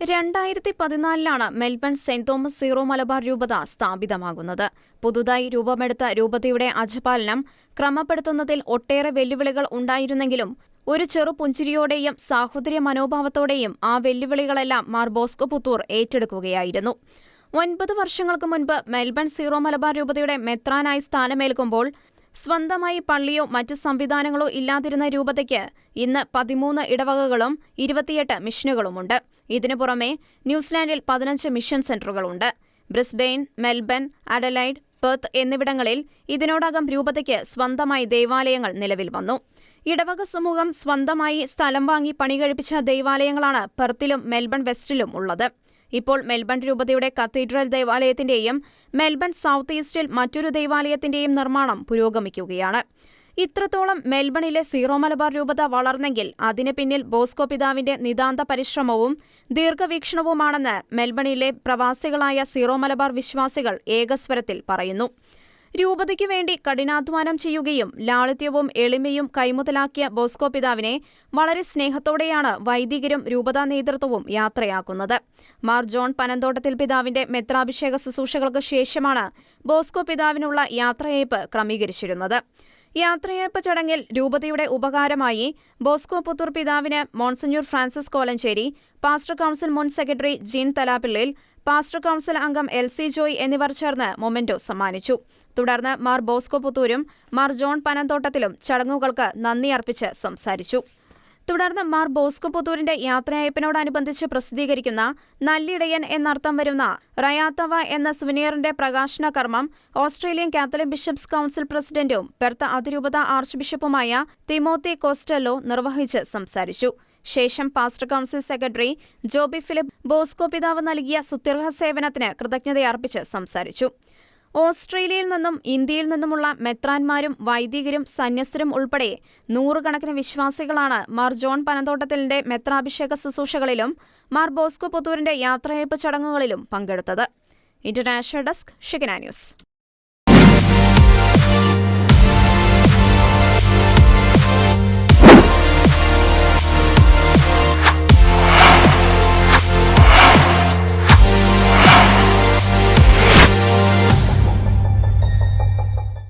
രണ്ടായിരത്തി പതിനാലിലാണ് Melbourne saint Thomas Syro Malabar രൂപത സ്ഥാപിതമാകുന്നത്. പുതുതായി രൂപമെടുത്ത രൂപതയുടെ അജപാലനം ക്രമപ്പെടുത്തുന്നതിൽ ഒട്ടേറെ വെല്ലുവിളികൾ ഉണ്ടായിരുന്നെങ്കിലും ഒരു ചെറു പുഞ്ചിരിയോടെയും സാഹോദര്യ മനോഭാവത്തോടെയും ആ വെല്ലുവിളികളെല്ലാം മാർ ബോസ്കോ പുത്തൂർ ഏറ്റെടുക്കുകയായിരുന്നു. ഒൻപത് വർഷങ്ങൾക്ക് മുൻപ് മെൽബൺ സീറോ മലബാർ രൂപതയുടെ മെത്രാനായി സ്ഥാനമേൽക്കുമ്പോൾ സ്വന്തമായി പള്ളിയോ മറ്റ് സംവിധാനങ്ങളോ ഇല്ലാതിരുന്ന രൂപതയ്ക്ക് ഇന്ന് പതിമൂന്ന് ഇടവകകളും ഇരുപത്തിയെട്ട് മിഷനുകളുമുണ്ട്. ഇതിനു പുറമെ ന്യൂസിലാൻഡിൽ പതിനഞ്ച് മിഷൻ സെന്ററുകളുണ്ട്. ബ്രിസ്ബെയിൻ മെൽബൺ അഡലൈഡ് പെർത്ത് എന്നിവിടങ്ങളിൽ ഇതിനോടകം രൂപതയ്ക്ക് സ്വന്തമായി ദേവാലയങ്ങൾ നിലവിൽ വന്നു. ഇടവക സമൂഹം സ്വന്തമായി സ്ഥലം വാങ്ങി പണികഴിപ്പിച്ച ദേവാലയങ്ങളാണ് പെർത്തിലും മെൽബൺ വെസ്റ്റിലും ഉള്ളത്. ഇപ്പോൾ മെൽബൺ രൂപതയുടെ കത്തീഡ്രൽ ദേവാലയത്തിന്റെയും മെൽബൺ സൗത്ത് ഈസ്റ്റിൽ മറ്റൊരു ദേവാലയത്തിന്റെയും നിർമ്മാണം പുരോഗമിക്കുകയാണ്. ഇത്രത്തോളം മെൽബണിലെ സീറോ മലബാർ രൂപത വളർന്നെങ്കിൽ അതിന് പിന്നിൽ ബോസ്കോ പിതാവിന്റെ നിതാന്ത പരിശ്രമവും ദീർഘവീക്ഷണവുമാണെന്ന് മെൽബണിലെ പ്രവാസികളായ സീറോ മലബാർ വിശ്വാസികൾ ഏകസ്വരത്തിൽ പറയുന്നു. രൂപതയ്ക്കു വേണ്ടി കഠിനാധ്വാനം ചെയ്യുകയും ലാളിത്യവും എളിമയും കൈമുതലാക്കിയ ബോസ്കോ പിതാവിനെ വളരെ സ്നേഹത്തോടെയാണ് വൈദികരും രൂപതാ നേതൃത്വവും യാത്രയാക്കുന്നത്. മാർ ജോൺ പനന്തോട്ടത്തിൽ പിതാവിന്റെ മെത്രാഭിഷേക ശുശ്രൂഷകൾക്ക് ശേഷമാണ് ബോസ്കോ പിതാവിനുള്ള യാത്രയേപ്പ് ക്രമീകരിച്ചിരുന്നത്. യാത്രയേപ്പ് ചടങ്ങിൽ രൂപതയുടെ ഉപകാരമായി ബോസ്കോ പുത്തൂർ പിതാവിന് Monsignor Francis Kolanchery pastor council മുൻ secretary Jean Thalappillil pastor council അംഗം എൽ സി ജോയ് എന്നിവർ ചേർന്ന് മൊമെന്റോ സമ്മാനിച്ചു. തുടർന്ന് മാർ ബോസ്കോ പുത്തൂരും മാർ ജോൺ പനന്തോട്ടത്തിലും ചടങ്ങുകൾക്ക് നന്ദി അർപ്പിച്ച് സംസാരിച്ചു. തുടർന്ന് മാർ ബോസ്കോ പുത്തൂരിന്റെ യാത്രയയപ്പിനോടനുബന്ധിച്ച് പ്രസിദ്ധീകരിക്കുന്ന നല്ലിടയൻ എന്നർത്ഥം വരുന്ന റയാത്തവ എന്ന സുവനിയറിന്റെ പ്രകാശന കർമ്മം ഓസ്ട്രേലിയൻ കാത്തലിക് ബിഷപ്സ് കൌൺസിൽ പ്രസിഡന്റും പെർത്ത അതിരൂപത ആർച്ച് ബിഷപ്പുമായ തിമോത്തി കോസ്റ്റല്ലോ നിർവഹിച്ച് സംസാരിച്ചു. ശേഷം pastor council secretary Joby Philip Bosco പിതാവ് നൽകിയ സുത്യർഹ സേവനത്തിന് കൃതജ്ഞതയർപ്പിച്ച് സംസാരിച്ചു. ഓസ്ട്രേലിയയിൽ നിന്നും ഇന്ത്യയിൽ നിന്നുമുള്ള മെത്രാന്മാരും വൈദികരും സന്യസ്തരും ഉൾപ്പെടെ നൂറുകണക്കിന് വിശ്വാസികളാണ് മാർ ജോൺ പനന്തോട്ടത്തിലിന്റെ മെത്രാഭിഷേക ശുശ്രൂഷകളിലും മാർ ബോസ്കോ പുത്തൂരിന്റെ യാത്രയയപ്പ് ചടങ്ങുകളിലും പങ്കെടുത്തത്. International desk Shekinah news.